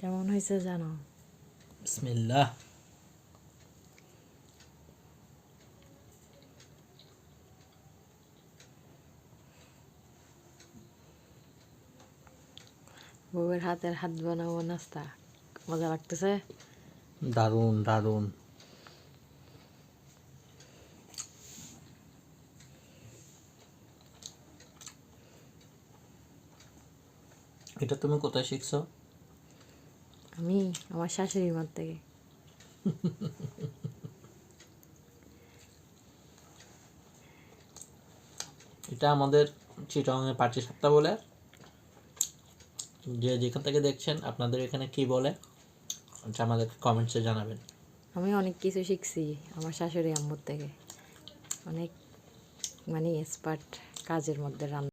কেমন হয়েছে জানো? বিসমিল্লাহ। বউয়ের হাতের হাত বানাবো নাস্তা। মজা লাগতেছে? দারুণ দারুণ। এটা তুমি কোথায় শিখছো? আমি আমার শাশুড়ির মার থেকে। এটা আমাদের চিটংয়ের পাটি সাপটা বলে। যে যেখান থেকে দেখছেন আপনাদের এখানে কি বলে এটা আমাদেরকে কমেন্টসে জানাবেন। আমি অনেক কিছু শিখছি আমার শাশুড়ি আম্মুর থেকে। অনেক মানে এক্সপার্ট কাজের মধ্যে রান্না